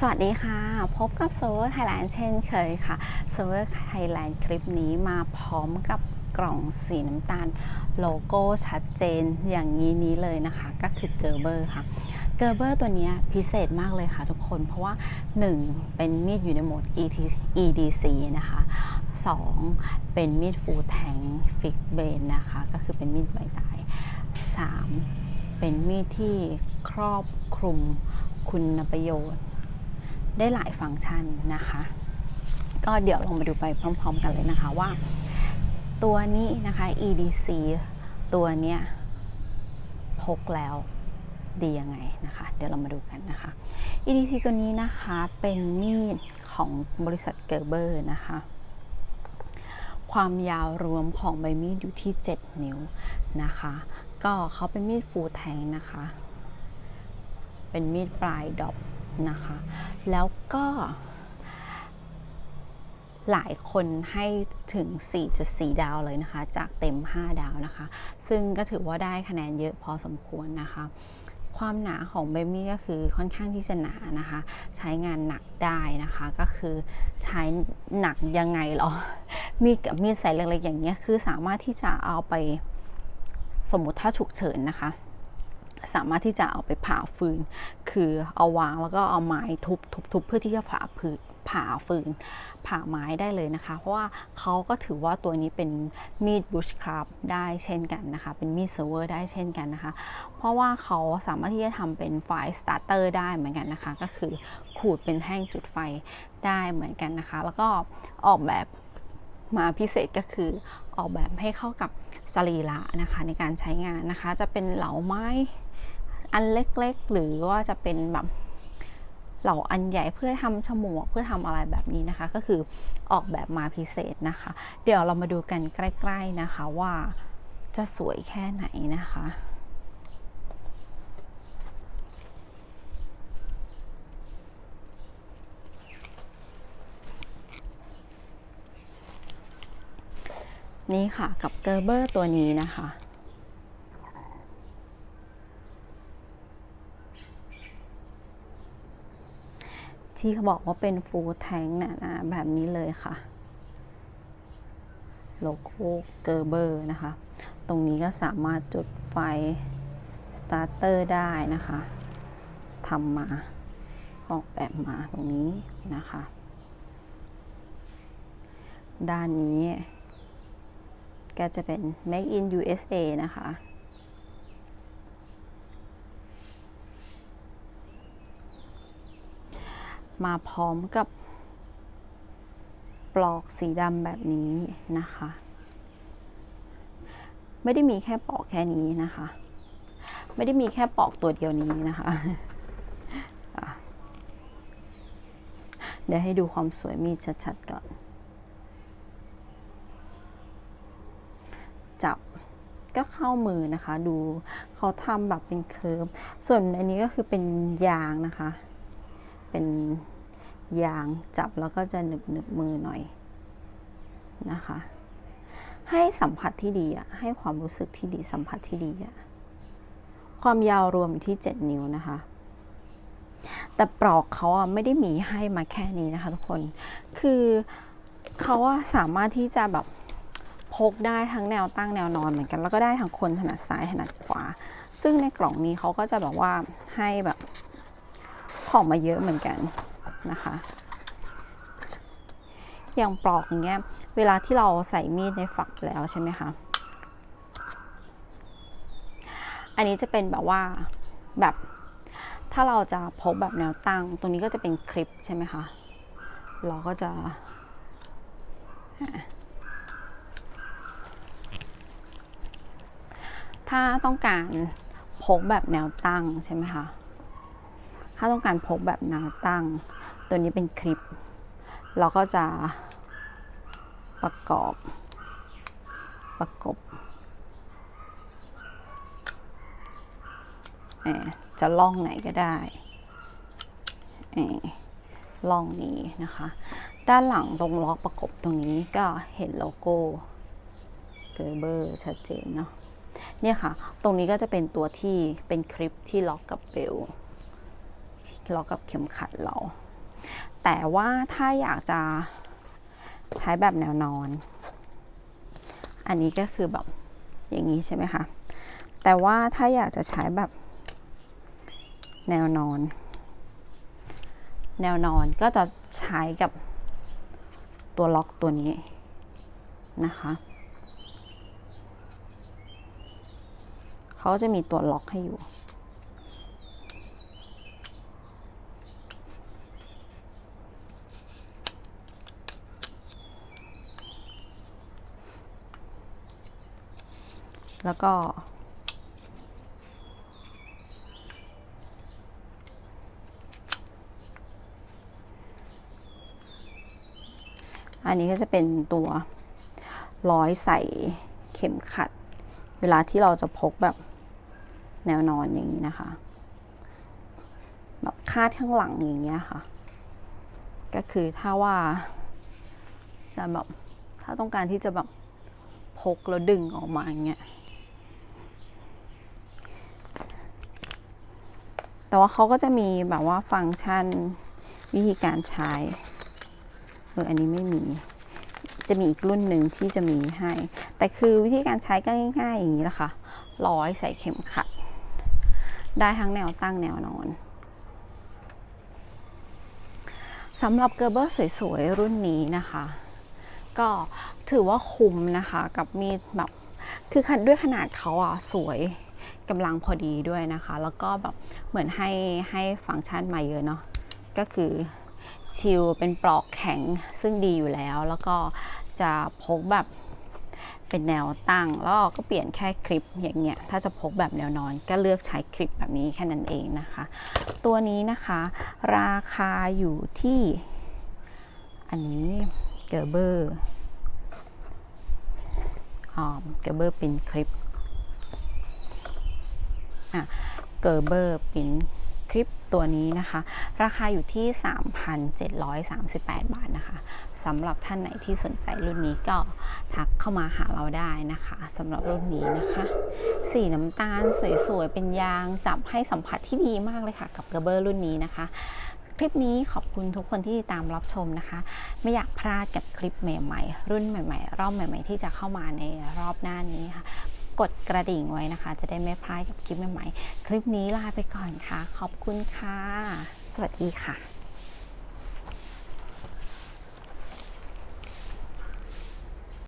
สวัสดีค่ะ พบกับ Server Thailand เช่นเคยค่ะ Server Thailand คลิปนี้มาพร้อมกับกล่องสีน้ำตาลโลโก้ชัดเจนอย่างนี้นี้เลยนะคะ ก็คือเกอร์เบอร์ค่ะเกอร์เบอร์ตัวนี้พิเศษมากเลยค่ะทุกคน เพราะว่า 1. เป็นมีดอยู่ในโหมด ET EDC นะคะ 2. เป็นมีดฟูลแทงฟิกเบนนะคะ ก็คือเป็นมีดใบตาย 3. เป็นมีดที่ครอบคลุมคุณประโยชน์ ได้หลายฟังก์ชันนะคะ ก็เดี๋ยวลองมาดูไปพร้อม ๆ กันเลยนะคะว่า ตัวนี้นะคะ EDC ตัวเนี้ยพกแล้วดียังไงนะคะ เดี๋ยวเรามาดูกันนะคะ EDC ตัวนี้นะคะเป็นมีดของบริษัทเกอร์เบอร์นะคะความยาวรวมของใบมีดอยู่ที่ 7 นิ้วนะคะ ก็เขาเป็นมีดฟูลแทงนะคะ เป็นมีดปลายดอก นะคะ แล้วก็หลายคนให้ถึง 4.4 ดาวเลยนะคะ จากเต็ม 5 ดาวนะคะ ซึ่งก็ถือว่าได้คะแนนเยอะพอสมควรนะคะ ความหนาของเบมี่ก็คือค่อนข้างที่จะหนานะคะ ใช้งานหนักได้นะคะ ก็คือใช้หนักยังไงหรอ มีกับมีดใส่เล็กๆอย่างเงี้ย คือสามารถที่จะเอาไปสมมติถ้าฉุกเฉินนะคะ สามารถที่จะเอาไปผ่าฟืน คือเอาวางแล้วก็เอาไม้ทุบทุบทุบเพื่อที่จะผ่าพืนผ่าฟืน ผ่าไม้ได้เลยนะคะ เพราะว่าเขาก็ถือว่าตัวนี้เป็นมีดบุชคราฟได้เช่นกันนะคะ เป็นมีดเซิร์เวอร์ได้เช่นกันนะคะ เพราะว่าเขาสามารถที่จะทำเป็นไฟสตาร์เตอร์ได้เหมือนกันนะคะ ก็คือขูดเป็นแท่งจุดไฟได้เหมือนกันนะคะ แล้วก็ออกแบบมาพิเศษก็คือออกแบบให้เข้ากับสรีระนะคะในการใช้งานนะคะ จะเป็นเหลาไม้ อันเล็กๆ หรือว่าจะเป็นแบบเหล่าอันใหญ่เพื่อทำฉมวกเพื่อทำอะไรแบบนี้นะคะ ก็คือออกแบบมาพิเศษนะคะ เดี๋ยวเรามาดูกันใกล้ๆนะคะว่าจะสวยแค่ไหนนะคะนี่ค่ะกับเกอร์เบอร์ตัวนี้นะคะ ที่เขาบอกว่าเป็นฟูลแทงนะนะแบบนี้เลยค่ะ โลโก้เกอร์เบอร์นะคะ ตรงนี้ก็สามารถจุดไฟสตาร์เตอร์ได้นะคะทำมาออกแบบมาตรงนี้นะคะ ด้านนี้ ก็จะเป็น Make in USA นะคะ มาพร้อมกับปลอกสีดำแบบนี้นะคะ ไม่ได้มีแค่ปลอกแค่นี้นะคะ ไม่ได้มีแค่ปลอกตัวเดียวนี้นะคะเดี๋ยวให้ดูความสวยมีชัดๆก่อน จับก็เข้ามือนะคะ ดูเขาทำแบบเป็นเคิร์ฟส่วนอันนี้ก็คือเป็นยางนะคะ เป็นยางจับแล้วก็จะหนึบหนึบมือหน่อยนะคะ ให้สัมผัสที่ดีอะให้ความรู้สึกที่ดีสัมผัสที่ดีอะความยาวรวมอยู่ที่ 7 นิ้วนะคะ แต่ปลอกเขาอะไม่ได้มีให้มาแค่นี้นะคะทุกคนคือเขาอะสามารถที่จะแบบพกได้ทั้งแนวตั้งแนวนอนเหมือนกัน แล้วก็ได้ทั้งคนถนัดซ้ายถนัดขวา ซึ่งในกล่องนี้เขาก็จะแบบว่าให้แบบ ของมาเยอะเหมือนกันนะคะ อย่างปลอกอย่างเงี้ย เวลาที่เราใส่มีดในฝักแล้วใช่ไหมคะ อันนี้จะเป็นแบบว่าแบบถ้าเราจะพกแบบแนวตั้ง ตรงนี้ก็จะเป็นคลิปใช่ไหมคะ เราก็จะถ้าต้องการพกแบบแนวตั้งใช่ไหมคะ ถ้าต้องการพกแบบแนวตั้ง ตัวนี้เป็นคลิป เราก็จะประกอบ ประกบจะล่องไหนก็ได้ล่องนี้นะคะ ด้านหลังตรงล็อกประกบตรงนี้ก็เห็นโลโก้เกอร์เบอร์ชัดเจนเนาะเนี่ยค่ะ ตรงนี้ก็จะเป็นตัวที่เป็นคลิปที่ล็อกกับเบล ล็อกกับเข็มขัดเรา แต่ว่าถ้าอยากจะใช้แบบแนวนอน อันนี้ก็คือแบบอย่างนี้ใช่ไหมคะ แต่ว่าถ้าอยากจะใช้แบบแนวนอน แนวนอนก็จะใช้กับตัวล็อกตัวนี้นะคะเขาจะมีตัวล็อกให้อยู่ แล้วก็อันนี้ก็จะเป็นตัวร้อยใส่เข็มขัด เวลาที่เราจะพกแบบแนวนอนอย่างนี้นะคะ แบบคาดข้างหลังอย่างเงี้ยค่ะ ก็คือถ้าว่าจะแบบถ้าต้องการที่จะแบบพกแล้วดึงออกมาอย่างเงี้ย แต่ว่าเขาก็จะมีแบบว่าฟังก์ชันวิธีการใช้เอออันนี้ไม่มี จะมีอีกรุ่นหนึ่งที่จะมีให้ แต่คือวิธีการใช้ก็ง่าย ๆ อย่างนี้แหละค่ะร้อยใส่เข็มขัด ได้ทั้งแนวตั้งแนวนอนสำหรับเกอร์เบอร์สวย ๆ รุ่นนี้นะคะ ก็ถือว่าคุ้มนะคะ กับมีดแบบ คือด้วยขนาดเขาอะ สวย กำลังพอดีด้วยนะคะ แล้วก็แบบเหมือนให้ให้ฟังก์ชันมาเยอะเนาะก็คือชิลเป็นปลอกแข็งซึ่งดีอยู่แล้ว แล้วก็จะพกแบบเป็นแนวตั้ง แล้วก็เปลี่ยนแค่คลิปอย่างเงี้ย ถ้าจะพกแบบแนวนอนก็เลือกใช้คลิปแบบนี้แค่นั้นเองนะคะ ตัวนี้นะคะ ราคาอยู่ที่ อันนี้เกอร์เบอร์อ๋อเกอร์เบอร์เป็นคลิป อะเกอร์เบอร์ป็นคลิปตัวนี้นะคะ ราคาอยู่ที่ 3,738 บาทนะคะสำหรับท่านไหนที่สนใจรุ่นนี้ก็ทักเข้ามาหาเราได้นะคะสำหรับรุ่นนี้นะคะ สีน้ำตาลสวยๆ เป็นยางจับให้สัมผัสที่ดีมากเลยค่ะ กับเกอร์เบอร์รุ่นนี้นะคะ คลิปนี้ขอบคุณทุกคนที่ติดตามรับชมนะคะ ไม่อยากพลาดกับคลิปใหม่ๆ รุ่นใหม่ ๆ รอบใหม่ ๆ ที่จะเข้ามาในรอบหน้านี้ค่ะ กดกระดิ่งไว้นะคะ จะได้ไม่พลาดกับคลิปใหม่ๆ คลิปนี้ลาไปก่อนค่ะ ขอบคุณค่ะ สวัสดีค่ะ